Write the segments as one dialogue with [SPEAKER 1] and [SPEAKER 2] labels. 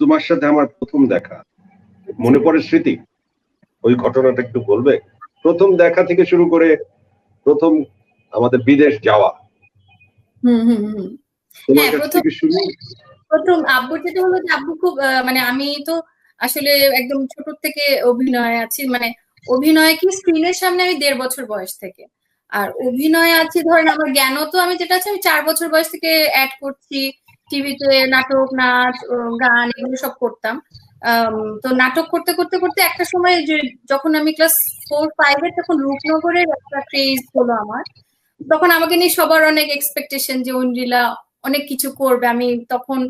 [SPEAKER 1] তোমার সাথে আমার প্রথম দেখা। মনে পড়ে স্মৃতি? ওই ঘটনাটা একটু বলবে? প্রথম দেখা থেকে শুরু করে প্রথম আমাদের বিদেশ যাওয়া।
[SPEAKER 2] হুম হুম হুম।
[SPEAKER 1] তোমার
[SPEAKER 2] হ্যাঁ,
[SPEAKER 1] কাছ থেকে শুনি।
[SPEAKER 2] প্রথম আব্বুর যেটা হলো যে আব্বু খুব মানে আমি তো আসলে একদম ছোট থেকে অভিনয় আছি। মানে অভিনয় কি স্ক্রিনের সামনে আমি দেড় বছর বয়স থেকে। আর অভিনয় আছি ধরেন আমার জ্ঞানও তো আমি যেটা আছে আমি চার বছর বয়স থেকে অ্যাড করছি। টিভিতে নাটক, নাচ গান এগুলো সব করতাম। তো নাটক করতে করতে করতে একটা সময় যে যখন আমি ক্লাস ফোর ফাইভে তখন রূপনগরের একটা ক্রেজ হলো আমার। তখন আমাকে নিয়ে সবার অনেক এক্সপেকটেশন যে ঐন্দ্রিলা অনেক কিছু করবে। আমি তখন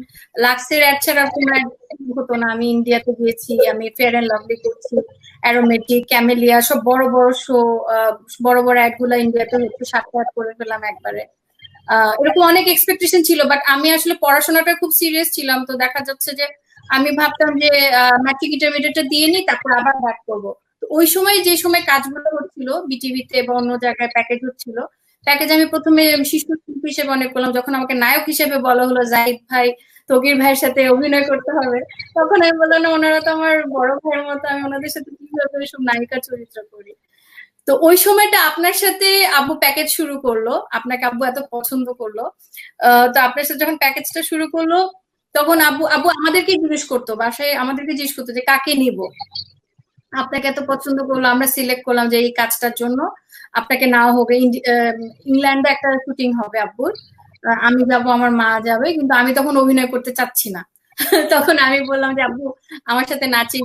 [SPEAKER 2] লাক্সের অ্যাড ছাড়া কোনো হতো না। আমি ইন্ডিয়াতে গিয়েছি, আমি ফেয়ার অ্যান্ড লাভলি করছি অ্যারোমেটিক ক্যামেলিয়া সব বড় বড় শো বড় বড় অ্যাডগুলা ইন্ডিয়াতে হচ্ছে সাতটা অ্যাড করে ফেলাম একবারে। এরকম অনেক এক্সপেকটেশন ছিল বাট আমি আসলে পড়াশোনাটা খুব সিরিয়াস ছিলাম, তো দেখা যাচ্ছে যে আমি ভাবতাম যে ম্যাট্রিক ইন্টারমিডিয়েটটা দিয়ে নিই, তারপর আবার ব্যাক করব। ওই সময় যে সময় কাজগুলো হচ্ছিল বিটিভিতে বা অন্য জায়গায় প্যাকেজ হচ্ছিল প্যাকেজ আমি প্রথমে শিশু শিল্পী হিসেবে অনেক করলাম, যখন আমাকে নায়ক হিসেবে বলা হলো, জাহিদ ভাই, তকির ভাইয়ের সাথে অভিনয় করতে হবে, তখন আমি বললাম ওনারা তো আমার বড় ভাইয়ের মতো, আমি ওনাদের সাথে কীভাবে সব নায়িকা চরিত্র করি? তো ওই সময়টা আপনার সাথে আব্বু প্যাকেজ শুরু করল। আপনাকে আব্বু এত পছন্দ করল। তো আপনার সাথে যখন প্যাকেজটা শুরু করল, তখন আব্বু আব্বু আমাদেরকে জিজ্ঞেস করতো, বাসায় আমাদেরকে জিজ্ঞেস করতো যে, কাকে নিব? আপনাকে এত পছন্দ করল, আমরা সিলেক্ট করলাম যে এই কাজটার জন্য। আপনাকে নাও হবে ইংল্যান্ডে একটা শুটিং হবে আব্বুর। আমি যাব, আমার মা যাবে, কিন্তু আমি তখন অভিনয় করতে চাচ্ছি না। তখন আমি বললাম যে, আব্বু, আমার সাথে নাচে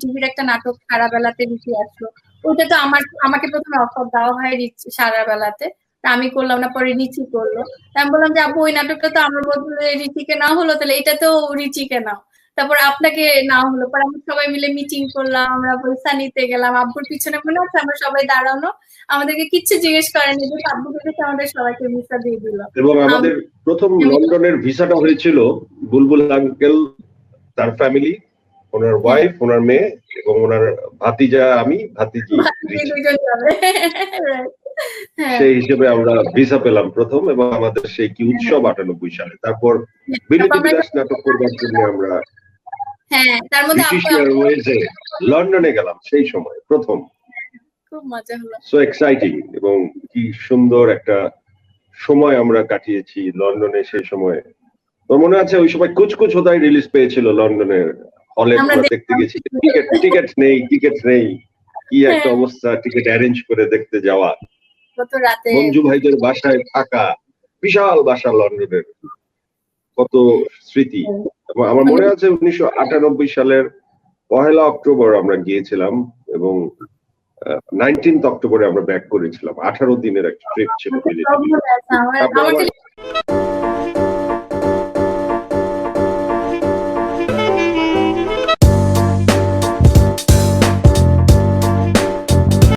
[SPEAKER 2] টিভির একটা নাটক খারাপ বেলাতে রিচি আসলো। ওইটা তো আমার আমাকে প্রথমে অফার দেওয়া হয় সারা বেলাতে আমি করলাম না পরে রিচি করল। আমি বললাম যে আব্বু ওই নাটকটা তো আমার বদলে রিচিকে না হলো তাহলে এটা তো রিচিকে নাও। তারপর আপনাকে না হলো। পরে আমরা সবাই মিলে মিটিং করলাম আমরা পয়সা নিতে গেলাম। আব্বুর পিছনে মনে আছে আমরা সবাই দাঁড়ানো। আমাদেরকে কিচ্ছু জিজ্ঞেস করেনি যে আব্বু থেকে আমাদের সবাইকে ভিসা দিয়ে দিল।
[SPEAKER 1] এবং আমাদের প্রথম লন্ডনের ভিসাটা হয়েছিল বুলবুল আঙ্কেল তার ফ্যামিলি ওনার ওয়াইফ ওনার মেয়ে এবং ওনার ভাতিজা আমি ভাতিজি.
[SPEAKER 2] হ্যাঁ।
[SPEAKER 1] সেই হিসেবে আমরা ভিসা পেলাম প্রথম এবং আমাদের সেই কি উৎসব আটানব্বই সালে। তারপর বিরতি
[SPEAKER 2] তারপর
[SPEAKER 1] বিলাস নাটক করবার জন্য আমরা
[SPEAKER 2] হ্যাঁ তার মধ্যে
[SPEAKER 1] লন্ডনে গেলাম সেই সময় প্রথম।
[SPEAKER 2] খুব মজা হলো।
[SPEAKER 1] সো এক্সাইটিং এবং কি সুন্দর একটা সময় আমরা কাটিয়েছি লন্ডনে সেই সময়। তোর মনে আছে ওই সময় কুচকুচ হোদাই রিলিজ পেয়েছিল লন্ডনের হলে
[SPEAKER 2] আমরা
[SPEAKER 1] আমরা দেখতে গেছি। টিকিট টিকিট নেই টিকিট নেই। কি একটা
[SPEAKER 2] হ্যাঁ।
[SPEAKER 1] অবস্থা টিকিট অ্যারেঞ্জ করে দেখতে যাওয়া। মঞ্জু ভাইদের বাসায় থাকা বিশাল বাসা লন্ডনের। কত স্মৃতি। আমার মনে আছে উনিশশো আটানব্বই সালের পহেলা অক্টোবর আমরা গিয়েছিলাম এবং অক্টোবরে আমরা ব্যাক করেছিলাম। আঠারো দিনের একটা ট্রিপ ছিল